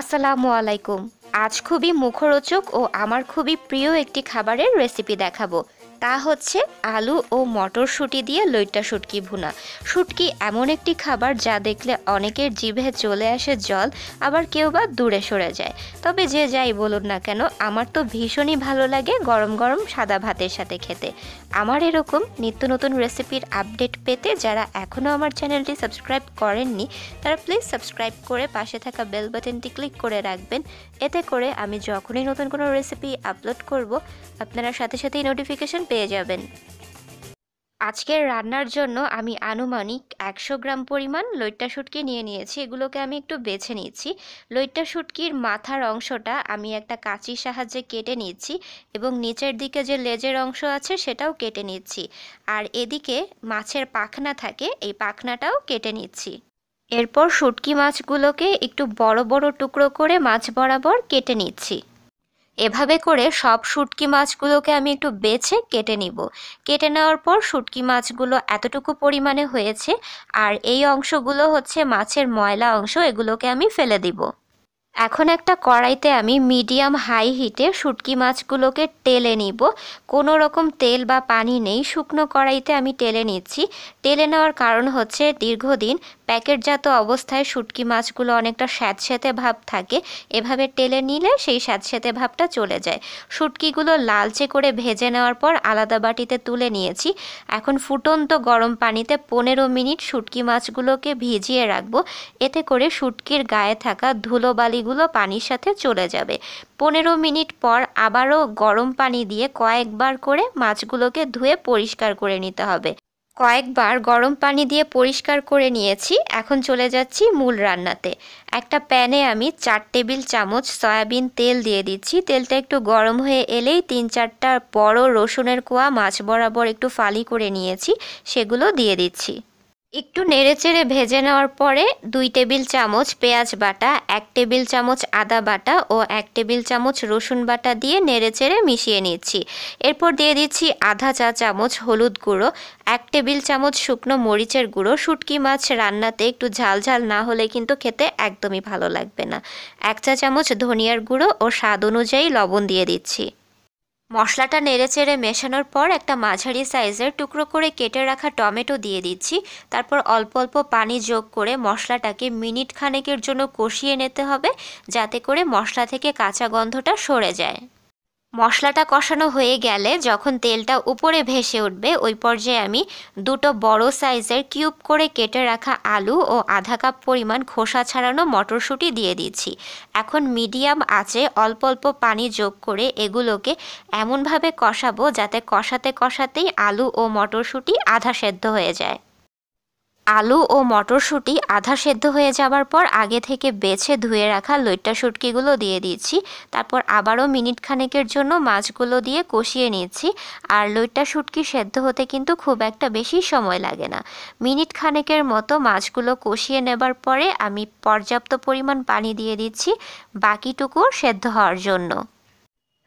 আসসালামু আলাইকুম। আজ খুবই মুখরোচক ও আমার খুবই প্রিয় একটি খাবারের রেসিপি দেখাবো। তা হচ্ছে আলু ও মটরশুঁটি দিয়ে লইট্টা শুটকি ভুনা। শুটকি এমন একটি খাবার যা দেখলে অনেকের জিভে চলে আসে জল, আবার কেউ বা দূরে সরে যায়। তবে যে যাই বলুন না কেন, আমার তো ভীষণই ভালো লাগে গরম গরম সাদা ভাতের সাথে খেতে। আমার এরকম নিত্য নতুন রেসিপির আপডেট পেতে যারা এখনও আমার চ্যানেলটি সাবস্ক্রাইব করেননি, তারা প্লিজ সাবস্ক্রাইব করে পাশে থাকা বেল বাটনটি ক্লিক করে রাখবেন। এতে করে আমি যখনই নতুন কোনো রেসিপি আপলোড করব, আপনারা সাথে সাথেই নোটিফিকেশন পেয়ে যাবেন। আজকের রান্নার জন্য আমি আনুমানিক একশো গ্রাম পরিমাণ লইট্টা শুটকি নিয়ে নিয়েছি। এগুলোকে আমি একটু বেছে নিচ্ছি। লইট্টা শুটকির মাথার অংশটা আমি একটা কাঁচির সাহায্যে কেটে নিচ্ছি এবং নিচের দিকে যে লেজের অংশ আছে সেটাও কেটে নিচ্ছি। আর এদিকে মাছের পাখনা থাকে, এই পাখনাটাও কেটে নিচ্ছি। এরপর শুটকি মাছগুলোকে একটু বড় বড় টুকরো করে মাছ বরাবর কেটে নিচ্ছি। এভাবে করে সব শুটকি মাছগুলোকে আমি একটু বেছে কেটে নিব। কেটে নেওয়ার পর শুটকি মাছগুলো এতটুকু পরিমাণে হয়েছে আর এই অংশগুলো হচ্ছে মাছের ময়লা অংশ, এগুলোকে আমি ফেলে দিব। এখন একটা কড়াইতে আমি মিডিয়াম হাই হিটে শুটকি মাছগুলোকে টেলে নিব। কোনো রকম তেল বা পানি নেই, শুকনো কড়াইতে আমি টেলে নিচ্ছি। টেলে নেওয়ার কারণ হচ্ছে দীর্ঘদিন প্যাকেটজাত অবস্থায় শুটকি মাছগুলো অনেকটা স্যাঁতস্যাঁতে ভাব থাকে। এভাবে টেলে নিলে সেই স্যাঁতস্যাঁতে ভাবটা চলে যায়। শুটকিগুলো লালচে করে ভেজে নেওয়ার পর আলাদা বাটিতে তুলে নিয়েছি। এখন ফুটন্ত গরম পানিতে পনেরো মিনিট শুটকি মাছগুলোকে ভিজিয়ে রাখব। এতে করে শুটকির গায়ে থাকা ধুলোবালিগুলো পানির সাথে চলে যাবে। পনেরো মিনিট পর আবারও গরম পানি দিয়ে কয়েকবার করে মাছগুলোকে ধুয়ে পরিষ্কার করে নিতে হবে। কয়েকবার গরম পানি দিয়ে পরিষ্কার করে নিয়েছি। এখন চলে যাচ্ছি মূল রান্নাতে। একটা প্যানে আমি চার টেবিল চামচ সয়াবিন তেল দিয়ে দিচ্ছি। তেলটা একটু গরম হয়ে এলেই তিন চারটা বড় রসুনের কোয়া মাছ বরাবর একটু ফালি করে নিয়েছি। সেগুলো দিয়ে দিচ্ছি। একটু নেড়েচেড়ে ভেজে নেওয়ার পরে দুই টেবিল চামচ পেঁয়াজ বাটা, এক টেবিল চামচ আদা বাটা ও এক টেবিল চামচ রসুন বাটা দিয়ে নেড়েচেড়ে মিশিয়ে নিচ্ছি। এরপর দিয়ে দিচ্ছি আধা চা চামচ হলুদ গুঁড়ো, এক টেবিল চামচ শুকনো মরিচের গুঁড়ো, শুটকি মাছ রান্নাতে একটু ঝাল ঝাল না হলে কিন্তু খেতে একদমই ভালো লাগবে না। এক চা চামচ ধনিয়ার গুঁড়ো ও স্বাদ অনুযায়ী লবণ দিয়ে দিচ্ছি। মশলাটা নেড়েচেড়ে মেশানোর পর একটা মাঝারি সাইজের টুকরো করে কেটে রাখা টমেটো দিয়ে দিচ্ছি। তারপর অল্প অল্প পানি যোগ করে মশলাটাকে মিনিট খানেকের জন্য কষিয়ে নিতে হবে, যাতে করে মশলা থেকে কাঁচা গন্ধটা সরে যায়। মশলাটা কষানো হয়ে গেলে যখন তেলটা উপরে ভেসে উঠবে, ওই পর্যায়ে আমি দুটো বড় সাইজের কিউব করে কেটে রাখা আলু ও আধা কাপ পরিমাণ খোসা ছাড়ানো মটরশুঁটি দিয়ে দিচ্ছি। এখন মিডিয়াম আঁচে অল্প অল্প পানি যোগ করে এগুলোকে এমনভাবে কষাবো যাতে কষাতে কষাতেই আলু ও মটরশুঁটি আধা সেদ্ধ হয়ে যায়। আলু ও মটরশুঁটি আধা সেদ্ধ হয়ে যাবার পর আগে থেকে বেছে ধুয়ে রাখা লইট্টা শুটকিগুলো দিয়ে দিচ্ছি। তারপর আবারও মিনিট খানেকের জন্য মাছগুলো দিয়ে কষিয়ে নিচ্ছি। আর লইট্টা শুটকি সেদ্ধ হতে কিন্তু খুব একটা বেশি সময় লাগে না। মিনিট খানেকের মতো মাছগুলো কষিয়ে নেবার পরে আমি পর্যাপ্ত পরিমাণ পানি দিয়ে দিচ্ছি। বাকিটুকু সেদ্ধ হওয়ার জন্য।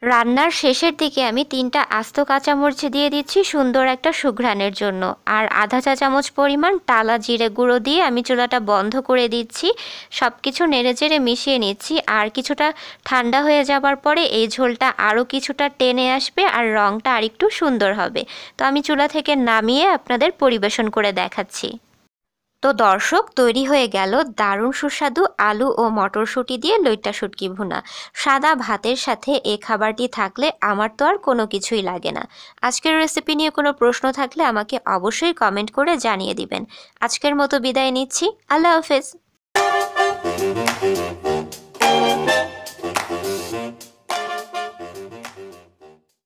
রান্নার শেষের দিকে আমি তিনটা আস্ত কাঁচামরিচ দিয়ে দিচ্ছি সুন্দর একটা সুঘ্রাণের জন্য। আর আধা চা চামচ পরিমাণ টালা জিরে গুঁড়ো দিয়ে আমি চুলাটা বন্ধ করে দিচ্ছি। সব কিছু নেড়ে চেড়ে মিশিয়ে নিচ্ছি। আর কিছুটা ঠান্ডা হয়ে যাবার পরে এই ঝোলটা আরও কিছুটা টেনে আসবে আর রঙটা আরেকটু সুন্দর হবে। তো আমি চুলা থেকে নামিয়ে আপনাদের পরিবেশন করে দেখাচ্ছি। তো দর্শক, তৈরি হয়ে গেল দারুণ সুস্বাদু আলু ও মটরশুঁটি দিয়ে লইট্টা শুটকি ভুনা। সাদা ভাতের সাথে এ খাবারটি থাকলে আমার তো আর কোনো কিছুই লাগে না। আজকের রেসিপি নিয়ে কোনো প্রশ্ন থাকলে আমাকে অবশ্যই কমেন্ট করে জানিয়ে দিবেন। আজকের মতো বিদায় নিচ্ছি। আল্লাহ হাফেজ।